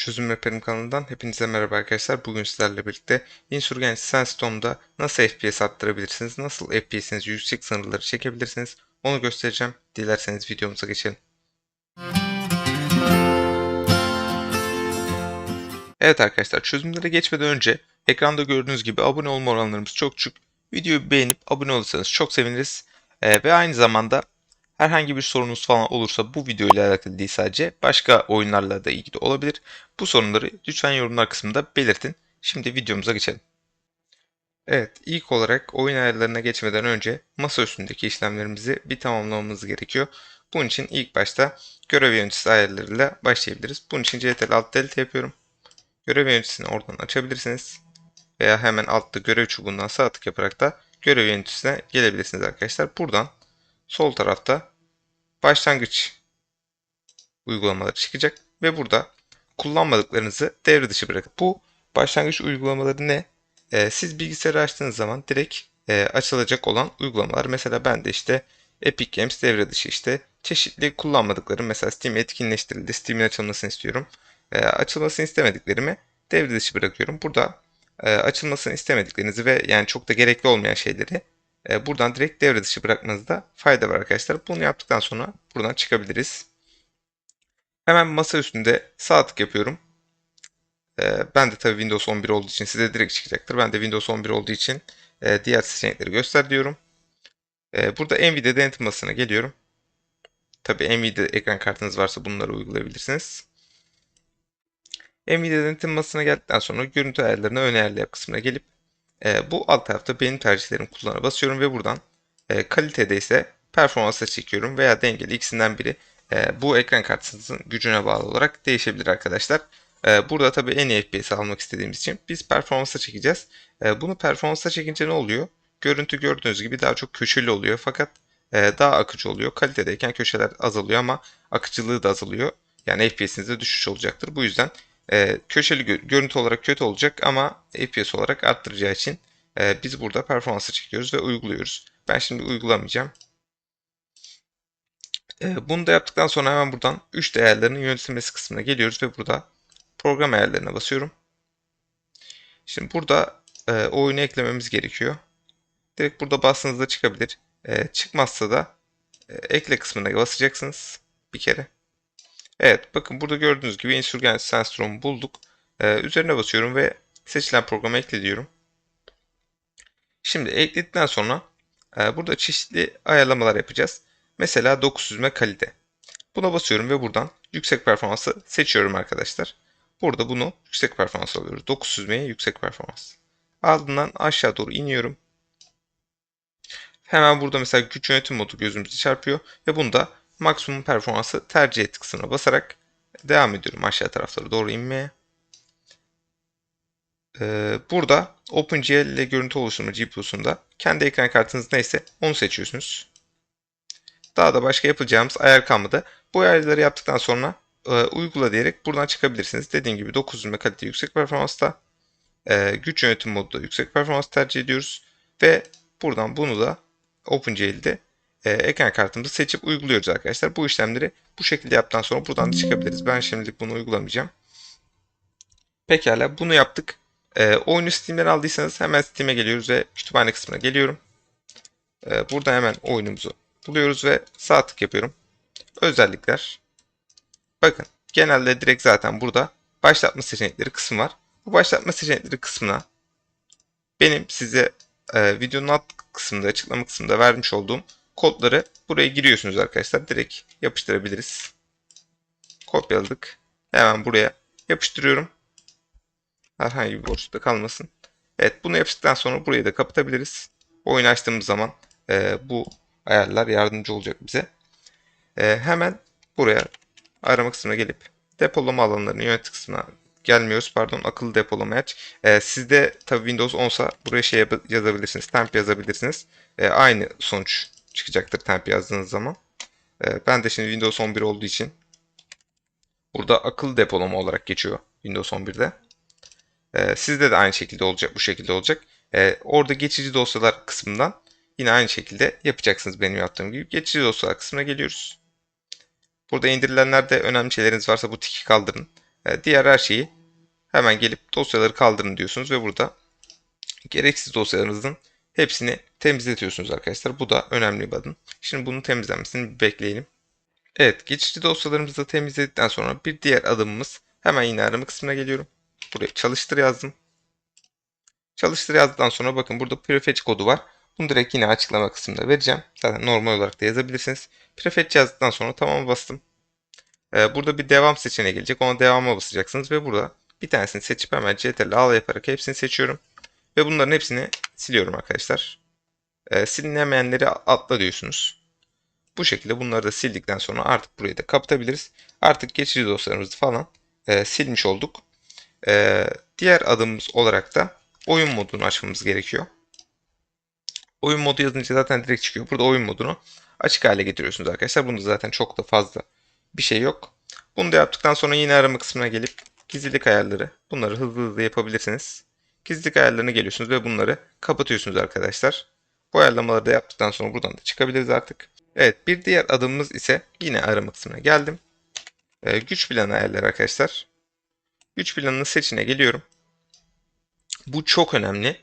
Çözüm Yaparım kanalından hepinize merhaba arkadaşlar. Bugün sizlerle birlikte Insurgency Sandstorm'da nasıl FPS arttırabilirsiniz, nasıl FPS'inizi yüksek sınırları çekebilirsiniz onu göstereceğim. Dilerseniz videomuza geçelim. Evet arkadaşlar çözümlere geçmeden önce ekranda gördüğünüz gibi abone olma oranlarımız çok düşük. Videoyu beğenip abone olursanız çok seviniriz. Ee, ve aynı zamanda herhangi bir sorunuz falan olursa bu video ile alakalı değil sadece başka oyunlarla da ilgili olabilir. Bu sorunları lütfen yorumlar kısmında belirtin. Şimdi videomuza geçelim. Evet, ilk olarak oyun ayarlarına geçmeden önce masa üstündeki işlemlerimizi bir tamamlamamız gerekiyor. Bunun için ilk başta görev yöneticisi ayarlarıyla başlayabiliriz. Bunun için CTRL Alt Delete yapıyorum. Görev yöneticisini oradan açabilirsiniz. Veya hemen altta görev çubuğundan sağ tık yaparak da görev yöneticisine gelebilirsiniz arkadaşlar. Buradan sol tarafta başlangıç uygulamaları çıkacak ve burada kullanmadıklarınızı devre dışı bırakın. Bu başlangıç uygulamaları ne? Ee, siz bilgisayarı açtığınız zaman direkt e, açılacak olan uygulamalar. Mesela ben de işte Epic Games devre dışı işte çeşitli kullanmadıklarım mesela Steam etkinleştirildi. Steam'in açılmasını istiyorum. E, açılmasını istemediklerimi devre dışı bırakıyorum. Burada e, açılmasını istemediklerinizi ve yani çok da gerekli olmayan şeyleri e, buradan direkt devre dışı bırakmanızda fayda var arkadaşlar. Bunu yaptıktan sonra buradan çıkabiliriz. Hemen masa üstünde sağ tık yapıyorum. E, ben de tabii Windows 11 olduğu için size direkt çıkacaktır. Ben de Windows 11 olduğu için e, diğer seçenekleri göster diyorum. E, burada Nvidia denetim masasına geliyorum. Tabii Nvidia ekran kartınız varsa bunları uygulayabilirsiniz. Nvidia denetim masasına geldikten sonra görüntü ayarlarına ön ayarlı yap kısmına gelip e, bu alt tarafta benim tercihlerim kullanına basıyorum ve buradan e, kalitede ise performansa çekiyorum veya dengeli ikisinden biri e, bu ekran kartınızın gücüne bağlı olarak değişebilir arkadaşlar. E, burada tabii en iyi FPS almak istediğimiz için biz performansa çekeceğiz. E, bunu performansa çekince ne oluyor? Görüntü gördüğünüz gibi daha çok köşeli oluyor fakat e, daha akıcı oluyor. Kalitedeyken köşeler azalıyor ama akıcılığı da azalıyor. Yani FPS'inizde düşüş olacaktır. Bu yüzden e, köşeli gö- görüntü olarak kötü olacak ama FPS olarak arttıracağı için e, biz burada performansı çekiyoruz ve uyguluyoruz. Ben şimdi uygulamayacağım. E, bunu da yaptıktan sonra hemen buradan 3 değerlerinin yönetilmesi kısmına geliyoruz ve burada program ayarlarına basıyorum. Şimdi burada e, oyunu eklememiz gerekiyor. Direkt burada bastığınızda çıkabilir. E, çıkmazsa da e, ekle kısmına basacaksınız bir kere. Evet bakın burada gördüğünüz gibi Insurgency Sandstorm'u bulduk. Ee, üzerine basıyorum ve seçilen programı ekle diyorum. Şimdi ekledikten sonra e, burada çeşitli ayarlamalar yapacağız. Mesela 9 süzme kalite. Buna basıyorum ve buradan yüksek performansı seçiyorum arkadaşlar. Burada bunu yüksek performans alıyoruz. 9 süzmeye yüksek performans. Ardından aşağı doğru iniyorum. Hemen burada mesela güç yönetim modu gözümüzü çarpıyor ve bunda maksimum performansı tercih et kısmına basarak devam ediyorum aşağı taraflara doğru inmeye. Ee, burada OpenGL ile görüntü oluşturma GPU'sunda kendi ekran kartınız neyse onu seçiyorsunuz. Daha da başka yapacağımız ayar kalmadı. Bu ayarları yaptıktan sonra e, uygula diyerek buradan çıkabilirsiniz. Dediğim gibi 9 ve kalite yüksek performansta. E, güç yönetim modu da yüksek performans tercih ediyoruz. Ve buradan bunu da OpenGL'de e, ekran kartımızı seçip uyguluyoruz arkadaşlar. Bu işlemleri bu şekilde yaptıktan sonra buradan da çıkabiliriz. Ben şimdilik bunu uygulamayacağım. Pekala bunu yaptık. E, oyunu Steam'den aldıysanız hemen Steam'e geliyoruz ve kütüphane kısmına geliyorum. E, burada hemen oyunumuzu buluyoruz ve sağ tık yapıyorum. Özellikler. Bakın genelde direkt zaten burada başlatma seçenekleri kısmı var. Bu başlatma seçenekleri kısmına benim size e, videonun alt kısmında açıklama kısmında vermiş olduğum kodları buraya giriyorsunuz arkadaşlar. Direkt yapıştırabiliriz. Kopyaladık. Hemen buraya yapıştırıyorum. Herhangi bir boşlukta kalmasın. Evet bunu yapıştıktan sonra burayı da kapatabiliriz. Oyun açtığımız zaman e, bu ayarlar yardımcı olacak bize. E, hemen buraya arama kısmına gelip depolama alanlarını yönet kısmına gelmiyoruz. Pardon akıllı depolama aç. E, sizde tabi Windows 10'sa buraya şey yazabilirsiniz. Temp yazabilirsiniz. E, aynı sonuç çıkacaktır temp yazdığınız zaman. E, ben de şimdi Windows 11 olduğu için burada akıllı depolama olarak geçiyor Windows 11'de. E, sizde de aynı şekilde olacak. Bu şekilde olacak. E, orada geçici dosyalar kısmından yine aynı şekilde yapacaksınız benim yaptığım gibi. Geçici dosyalar kısmına geliyoruz. Burada indirilenlerde önemli şeyleriniz varsa bu tiki kaldırın. diğer her şeyi hemen gelip dosyaları kaldırın diyorsunuz ve burada gereksiz dosyalarınızın hepsini temizletiyorsunuz arkadaşlar. Bu da önemli bir adım. Şimdi bunun temizlenmesini bekleyelim. Evet, geçici dosyalarımızı da temizledikten sonra bir diğer adımımız hemen yine arama kısmına geliyorum. Buraya çalıştır yazdım. Çalıştır yazdıktan sonra bakın burada prefetch kodu var. Bunu direkt yine açıklama kısmında vereceğim. Zaten normal olarak da yazabilirsiniz. Prefetch yazdıktan sonra tamam bastım. Ee, burada bir devam seçeneği gelecek. Ona devama basacaksınız ve burada bir tanesini seçip hemen CTRL A yaparak hepsini seçiyorum. Ve bunların hepsini siliyorum arkadaşlar. Ee, silinemeyenleri atla diyorsunuz. Bu şekilde bunları da sildikten sonra artık burayı da kapatabiliriz. Artık geçici dosyalarımızı falan e, silmiş olduk. E, diğer adımımız olarak da oyun modunu açmamız gerekiyor. Oyun modu yazınca zaten direkt çıkıyor. Burada oyun modunu açık hale getiriyorsunuz arkadaşlar. Bunda zaten çok da fazla bir şey yok. Bunu da yaptıktan sonra yine arama kısmına gelip gizlilik ayarları bunları hızlı hızlı yapabilirsiniz. Gizlilik ayarlarına geliyorsunuz ve bunları kapatıyorsunuz arkadaşlar. Bu ayarlamaları da yaptıktan sonra buradan da çıkabiliriz artık. Evet bir diğer adımımız ise yine arama kısmına geldim. Ee, güç planı ayarları arkadaşlar. Güç planını seçine geliyorum. Bu çok önemli.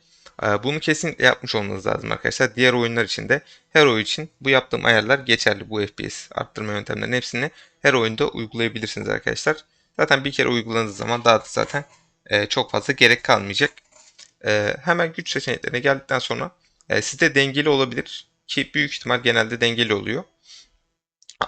Ee, bunu kesinlikle yapmış olmanız lazım arkadaşlar. Diğer oyunlar için de her oyun için bu yaptığım ayarlar geçerli. Bu FPS arttırma yöntemlerinin hepsini her oyunda uygulayabilirsiniz arkadaşlar. Zaten bir kere uyguladığınız zaman daha da zaten e, çok fazla gerek kalmayacak. E, hemen güç seçeneklerine geldikten sonra e, sizde dengeli olabilir ki büyük ihtimal genelde dengeli oluyor.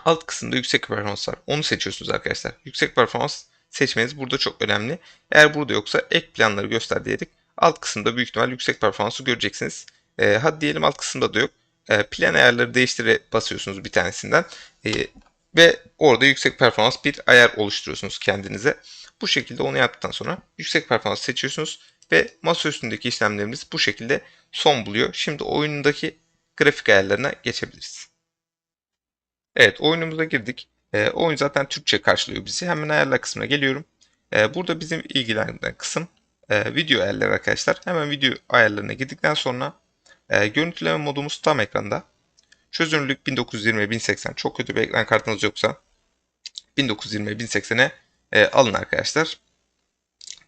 Alt kısımda yüksek performans var. Onu seçiyorsunuz arkadaşlar. Yüksek performans seçmeniz burada çok önemli. Eğer burada yoksa ek planları göster diyerek alt kısımda büyük ihtimal yüksek performansı göreceksiniz. E, hadi diyelim alt kısımda da yok. E, plan ayarları değiştire basıyorsunuz bir tanesinden. E, ve orada yüksek performans bir ayar oluşturuyorsunuz kendinize. Bu şekilde onu yaptıktan sonra yüksek performans seçiyorsunuz ve masa üstündeki işlemlerimiz bu şekilde son buluyor. Şimdi oyundaki grafik ayarlarına geçebiliriz. Evet oyunumuza girdik. E, oyun zaten Türkçe karşılıyor bizi. Hemen ayarlar kısmına geliyorum. E, burada bizim ilgilenen kısım e, video ayarları arkadaşlar. Hemen video ayarlarına girdikten sonra e, görüntüleme modumuz tam ekranda. Çözünürlük 1920-1080 çok kötü bir ekran kartınız yoksa 1920-1080'e e, alın arkadaşlar.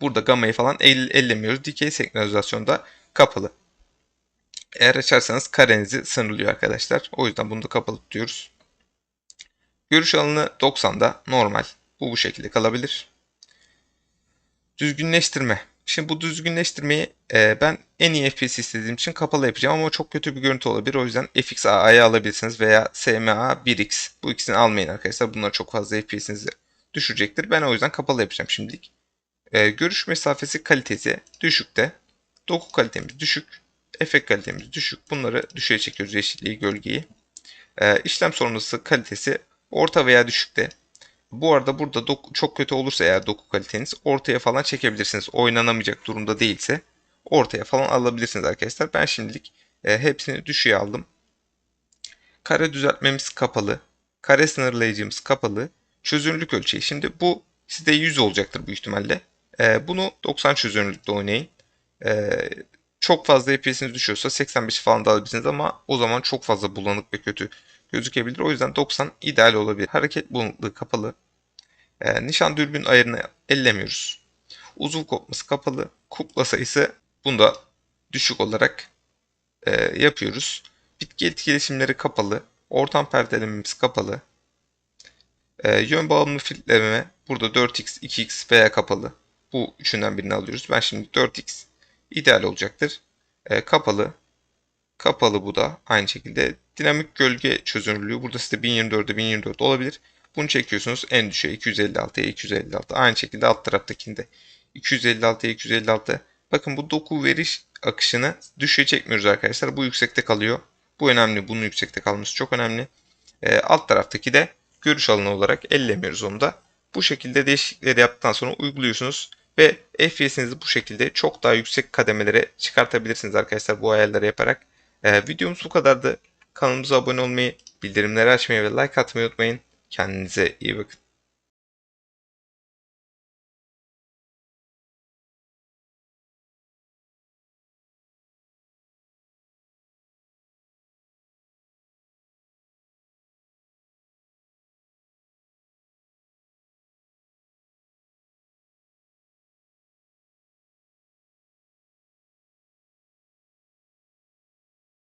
Burada gamayı falan el, ellemiyoruz. Dikey senkronizasyonda kapalı. Eğer açarsanız karenizi sınırlıyor arkadaşlar. O yüzden bunu da kapalı tutuyoruz. Görüş alanı 90'da normal. Bu bu şekilde kalabilir. Düzgünleştirme. Şimdi bu düzgünleştirmeyi e, ben en iyi FPS istediğim için kapalı yapacağım ama çok kötü bir görüntü olabilir. O yüzden FXAA'yı alabilirsiniz veya SMA 1X. Bu ikisini almayın arkadaşlar. Bunlar çok fazla FPS'inizi düşürecektir. Ben o yüzden kapalı yapacağım şimdilik. E, görüş mesafesi kalitesi düşükte. Doku kalitemiz düşük. Efekt kalitemiz düşük. Bunları düşüğe çekiyoruz yeşilliği, gölgeyi. E, işlem sonrası kalitesi orta veya düşükte. Bu arada burada doku, çok kötü olursa eğer doku kaliteniz ortaya falan çekebilirsiniz. Oynanamayacak durumda değilse ortaya falan alabilirsiniz arkadaşlar. Ben şimdilik e, hepsini düşüğe aldım. Kare düzeltmemiz kapalı. Kare sınırlayıcımız kapalı. Çözünürlük ölçeği. Şimdi bu sizde 100 olacaktır bu ihtimalle. E, bunu 90 çözünürlükte oynayın. E, çok fazla FPS'iniz düşüyorsa 85 falan da alabilirsiniz ama o zaman çok fazla bulanık ve kötü gözükebilir. O yüzden 90 ideal olabilir. Hareket bulanıklığı kapalı. E, nişan dürbün ayarını ellemiyoruz. Uzuv kopması kapalı. Kukla sayısı bunda düşük olarak e, yapıyoruz. Bitki etkileşimleri kapalı. Ortam perdelememiz kapalı. E, yön bağımlı filtreleme burada 4x, 2x veya kapalı. Bu üçünden birini alıyoruz. Ben şimdi 4x ideal olacaktır. E, kapalı. Kapalı bu da aynı şekilde. Dinamik gölge çözünürlüğü burada size 1024'e 1024 olabilir. Bunu çekiyorsunuz en düşüğe 256'ya 256. Aynı şekilde alt taraftakinde 256'ya 256. Bakın bu doku veriş akışını düşüğe çekmiyoruz arkadaşlar. Bu yüksekte kalıyor. Bu önemli. Bunun yüksekte kalması çok önemli. E, alt taraftaki de görüş alanı olarak ellemiyoruz onu da. Bu şekilde değişiklikleri yaptıktan sonra uyguluyorsunuz ve FPS'inizi bu şekilde çok daha yüksek kademelere çıkartabilirsiniz arkadaşlar bu ayarları yaparak. Ee, videomuz bu kadardı. Kanalımıza abone olmayı, bildirimleri açmayı ve like atmayı unutmayın. Kendinize iyi bakın.